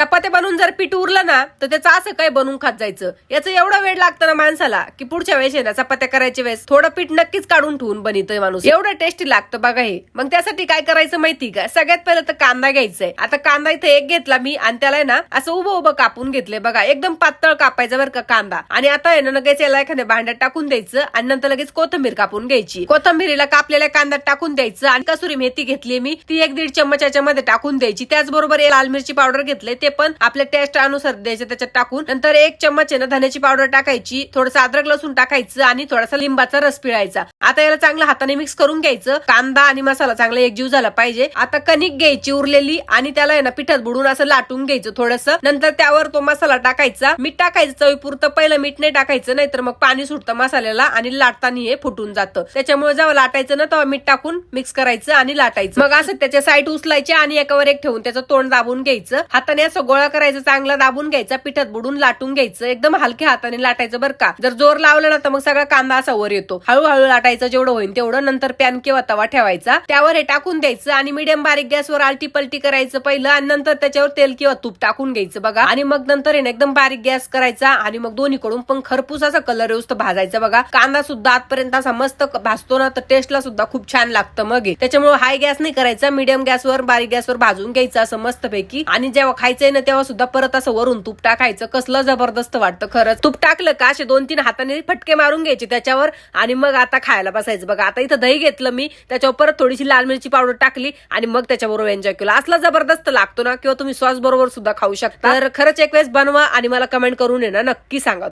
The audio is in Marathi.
चपात्या बनवून जर पीठ उरलं ना तर त्याचं असं काय बनवून खात जायचं. याचं एवढा वेळ लागतं ना माणसाला की पुढच्या वेळेस ना चपात्या करायच्या वेळेस थोडं पीठ नक्कीच काढून ठेवून बनितोय माणूस. एवढं टेस्टी लागतं बघा हे. मग त्यासाठी काय करायचं माहिती का? सगळ्यात पहिलं तर कांदा घ्यायचाय आता कांदा इथे एक घेतला मी आणि त्याला आहे ना असं उभं उभं कापून घेतलंय बघा. एकदम पातळ कापायचं बरं का कांदा. आणि आता आहे ना लगेच याला एखाद्या भांड्यात टाकून द्यायचं आणि नंतर लगेच कोथंबीर कापून घ्यायची. कोथंबीरीला कापलेल्या कांद्यात टाकून द्यायचं आणि कसुरी मेथी घेतली मी ती एक दीड चम्मचाच्या मध्ये टाकून द्यायची. त्याचबरोबर एक लाल मिरची पावडर घेतले ते पण आपल्या टेस्ट अनुसार द्यायचे त्याच्यात टाकून. नंतर एक चम्मच आहे ना धन्याची पावडर टाकायची थोडंसं अद्रक लसूण टाकायचं आणि थोडासा लिंबाचा रस पिळायचा. आता याला चांगलं हाताने मिक्स करून घ्यायचं. कांदा आणि मसाला चांगला एकजीव झाला पाहिजे. आता कणिक घ्यायची उरलेली आणि त्याला आहे ना पिठात बुडून असं लाटून घ्यायचं थोडस. नंतर त्यावर तो मसाला टाकायचा. मीठ टाकायचं चवीपुरतं. पहिलं मीठ नाही टाकायचं नाही तर मग पाणी सुटतं मसाल्याला आणि लाटताना हे फुटून जातं. त्याच्यामुळे जेव्हा लाटायचं ना तेव्हा मीठ टाकून मिक्स करायचं आणि लाटायचं. मग असं त्याच्या साईड उचलायचे आणि एकावर एक ठेवून त्याचं तोंड दाबून घ्यायचं. हाताने असं गोळा करायचं चांगला दाबून घ्यायचा पिठात बुडून लाटून घ्यायचं एकदम हलक्या हाताने लाटायचं बरं का. जर जोर लावला ना तर मग सगळा कांदा असा वर येतो. हळूहळू लाटायचं जेवढं होईल तेवढं. नंतर पॅन किंवा तवा ठेवायचा. त्यावर हे टाकून द्यायचं आणि मिडियम बारीक गॅसवर आलटी पलटी करायचं पहिलं आणि नंतर त्याच्यावर तेल किंवा तूप टाकून घ्यायचं बघा. आणि मग नंतर हे ना एकदम बारीक गॅस करायचा आणि मग दोन्हीकडून पण खरपूस असा कलर येऊस भाजायचा बघा. कांदा सुद्धा आतपर्यंत असा मस्त भाजतो ना तर टेस्टला सुद्धा खूप छान लागतं मग हे. त्याच्यामुळे हाय गॅस नाही करायचा मिडियम गॅसवर बारीक गॅसवर भाजून घ्यायचं असं मस्त पैकी आणि जेव्हा खायचं खायचंय ना तेव्हा सुद्धा परत असं वरून तूप टाकायचं. कसलं जबरदस्त वाटतं खरंच. तूप टाकलं का असे दोन तीन हाताने फटके मारून घ्यायचे त्याच्यावर आणि मग आता खायला बसायचं. बघा आता इथं दही घेतलं मी त्याच्यावर परत थोडीशी लाल मिरची पावडर टाकली आणि मग त्याच्याबरोबर एन्जॉय केला. असला जबरदस्त लागतो ना किंवा तुम्ही सॉस बरोबर सुद्धा खाऊ शकता. तर खरंच एक वेळेस बनवा आणि मला कमेंट करून आहे ना नक्की सांगा.